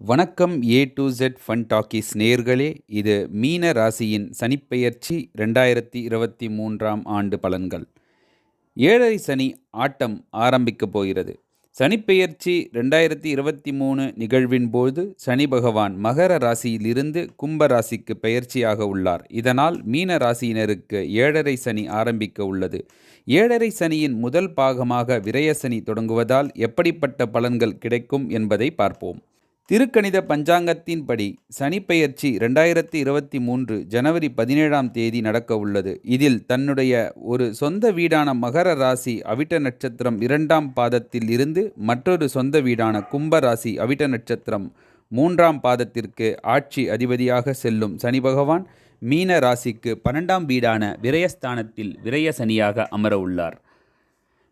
வணக்கம் A to Z fun talkies நேர்களே. இது மீன ராசியின் சனிப்பெயர்ச்சி ரெண்டாயிரத்தி இருபத்தி மூன்றாம் ஆண்டு பலன்கள். ஏழரை சனி ஆட்டம் ஆரம்பிக்கப் போகிறது. சனிப்பெயர்ச்சி ரெண்டாயிரத்தி இருபத்தி மூணு நிகழ்வின் போது சனி பகவான் மகர ராசியிலிருந்து கும்ப ராசிக்கு பெயர்ச்சியாக உள்ளார். இதனால் மீன ராசியினருக்கு ஏழரை சனி ஆரம்பிக்க உள்ளது. ஏழரை சனியின் முதல் பாகமாக விரய சனி தொடங்குவதால் எப்படிப்பட்ட பலன்கள் கிடைக்கும் என்பதை பார்ப்போம். திருக்கணித பஞ்சாங்கத்தின்படி சனிப்பெயர்ச்சி ரெண்டாயிரத்தி இருபத்தி மூன்று ஜனவரி பதினேழாம் தேதி நடக்க உள்ளது. இதில் தன்னுடைய ஒரு சொந்த வீடான மகர ராசி அவிட்ட நட்சத்திரம் இரண்டாம் பாதத்தில் இருந்து மற்றொரு சொந்த வீடான கும்ப ராசி அவிட்ட நட்சத்திரம் மூன்றாம் பாதத்திற்கு ஆட்சி அதிபதியாக செல்லும் சனி பகவான் மீன ராசிக்கு பன்னெண்டாம் வீடான விரயஸ்தானத்தில் விரய சனியாக அமர உள்ளார்.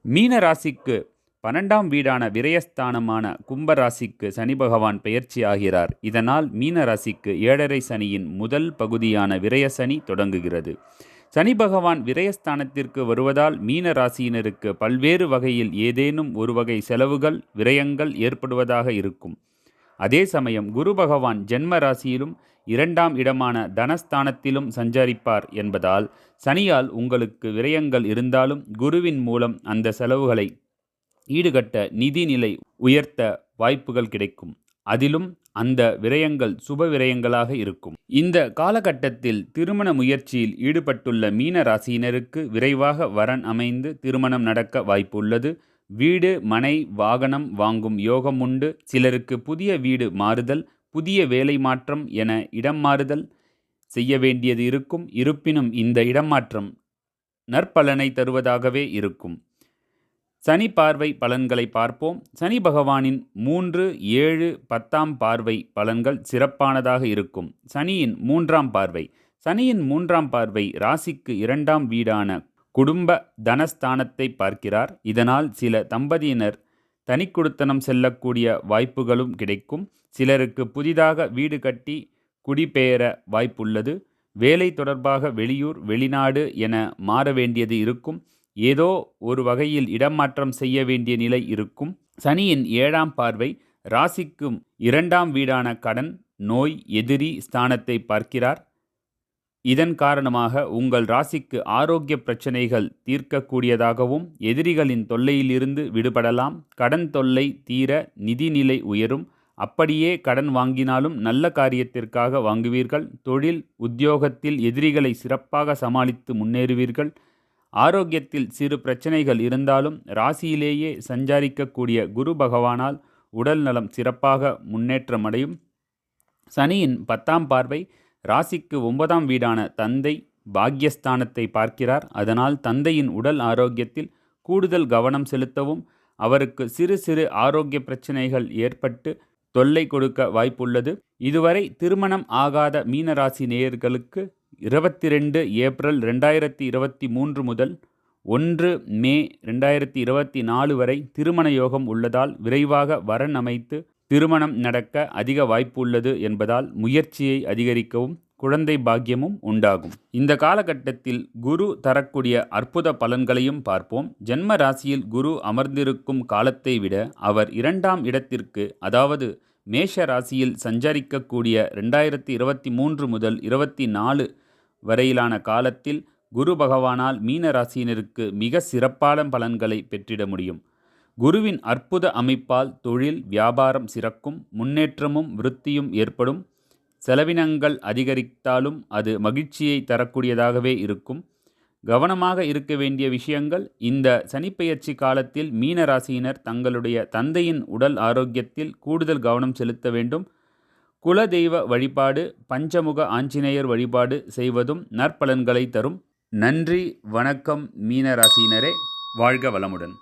மீன ராசிக்கு பன்னெண்டாம் வீடான விரயஸ்தானமான கும்பராசிக்கு சனி பகவான் பெயர்ச்சி ஆகிறார். இதனால் மீன ராசிக்கு ஏழரை சனியின் முதல் பகுதியான விரய சனி தொடங்குகிறது. சனி பகவான் விரயஸ்தானத்திற்கு வருவதால் மீன ராசியினருக்கு பல்வேறு வகையில் ஏதேனும் ஒரு வகை செலவுகள் விரயங்கள் ஏற்படுவதாக இருக்கும். அதே சமயம் குரு பகவான் ஜென்ம ராசியிலும் இரண்டாம் இடமான தனஸ்தானத்திலும் சஞ்சரிப்பார் என்பதால் சனியால் உங்களுக்கு விரயங்கள் இருந்தாலும் குருவின் மூலம் அந்த செலவுகளை ஈடுகட்ட நிதிநிலை உயர்த்த வாய்ப்புகள் கிடைக்கும். அதிலும் அந்த விரயங்கள் சுப விரயங்களாக இருக்கும். இந்த காலகட்டத்தில் திருமண முயற்சியில் ஈடுபட்டுள்ள மீன ராசியினருக்கு விரைவாக வரன் அமைந்து திருமணம் நடக்க வாய்ப்புள்ளது. வீடு மனை வாகனம் வாங்கும் யோகம் உண்டு. சிலருக்கு புதிய வீடு மாறுதல் புதிய வேலை மாற்றம் என இடம் மாறுதல் செய்ய வேண்டியது இருக்கும். இருப்பினும் இந்த இடமாற்றம் நற்பலனை தருவதாகவே இருக்கும். சனி பார்வை பலன்களை பார்ப்போம். சனி பகவானின் மூன்று ஏழு பத்தாம் பார்வை பலன்கள் சிறப்பானதாக இருக்கும். சனியின் மூன்றாம் பார்வை. சனியின் மூன்றாம் பார்வை ராசிக்கு இரண்டாம் வீடான குடும்ப தனஸ்தானத்தை பார்க்கிறார். இதனால் சில தம்பதியினர் தனிக்குடுத்தனம் செல்லக்கூடிய வாய்ப்புகளும் கிடைக்கும். சிலருக்கு புதிதாக வீடு கட்டி குடிபெயர வாய்ப்புள்ளது. வேலை தொடர்பாக வெளியூர் வெளிநாடு என மாற வேண்டியது இருக்கும். ஏதோ ஒரு வகையில் இடமாற்றம் செய்ய வேண்டிய நிலை இருக்கும். சனியின் ஏழாம் பார்வை ராசிக்கும் இரண்டாம் வீடான கடன் நோய் எதிரி ஸ்தானத்தை பார்க்கிறார். இதன் காரணமாக உங்கள் ராசிக்கு ஆரோக்கிய பிரச்சனைகள் தீர்க்கக்கூடியதாகவும் எதிரிகளின் தொல்லையிலிருந்து விடுபடலாம். கடன் தொல்லை தீர நிதிநிலை உயரும். அப்படியே கடன் வாங்கினாலும் நல்ல காரியத்திற்காக வாங்குவீர்கள். தொழில் உத்தியோகத்தில் எதிரிகளை சிறப்பாக சமாளித்து முன்னேறுவீர்கள். ஆரோக்கியத்தில் சிறு பிரச்சனைகள் இருந்தாலும் ராசியிலேயே சஞ்சாரிக்கக்கூடிய குரு பகவானால் உடல் நலம் சிறப்பாக முன்னேற்றமடையும். சனியின் பத்தாம் பார்வை ராசிக்கு ஒன்பதாம் வீடான தந்தை பாக்யஸ்தானத்தை பார்க்கிறார். அதனால் தந்தையின் உடல் ஆரோக்கியத்தில் கூடுதல் கவனம் செலுத்தவும் அவருக்கு சிறு சிறு ஆரோக்கிய பிரச்சனைகள் ஏற்பட்டு தொல்லை கொடுக்க வாய்ப்புள்ளது. இதுவரை திருமணம் ஆகாத மீனராசி நேயர்களுக்கு இருபத்தி ரெண்டு ஏப்ரல் ரெண்டாயிரத்தி இருபத்தி மூன்று முதல் ஒன்று மே ரெண்டாயிரத்தி இருபத்தி நாலு வரை திருமண யோகம் உள்ளதால் விரைவாக வரன் அமைத்து திருமணம் நடக்க அதிக வாய்ப்பு உள்ளது என்பதால் முயற்சியை அதிகரிக்கவும் குழந்தை பாக்கியமும் உண்டாகும். இந்த காலகட்டத்தில் குரு தரக்கூடிய அற்புத பலன்களையும் பார்ப்போம். ஜென்ம ராசியில் குரு அமர்ந்திருக்கும் காலத்தை விட அவர் இரண்டாம் இடத்திற்கு அதாவது மேஷ ராசியில் சஞ்சரிக்கக்கூடிய ரெண்டாயிரத்தி இருபத்தி மூன்று முதல் இருபத்தி நாலு வரையிலான காலத்தில் குரு பகவானால் மீன ராசியினருக்கு மிக சிறப்பான பலன்களை பெற்றிட முடியும். குருவின் அற்புத அமைப்பால் தொழில் வியாபாரம் சிறக்கும் முன்னேற்றமும் விருத்தியும் ஏற்படும். செலவினங்கள் அதிகரித்தாலும் அது மகிழ்ச்சியை தரக்கூடியதாகவே இருக்கும். கவனமாக இருக்க வேண்டிய விஷயங்கள் இந்த சனிப்பெயர்ச்சி காலத்தில் மீன ராசியினர் தங்களுடைய தந்தையின் உடல் ஆரோக்கியத்தில் கூடுதல் கவனம் செலுத்த வேண்டும். குலதெய்வ வழிபாடு பஞ்சமுக ஆஞ்சநேயர் வழிபாடு செய்வதும் நற்பலன்களை தரும். நன்றி வணக்கம் மீனராசினரே வாழ்க வளமுடன்.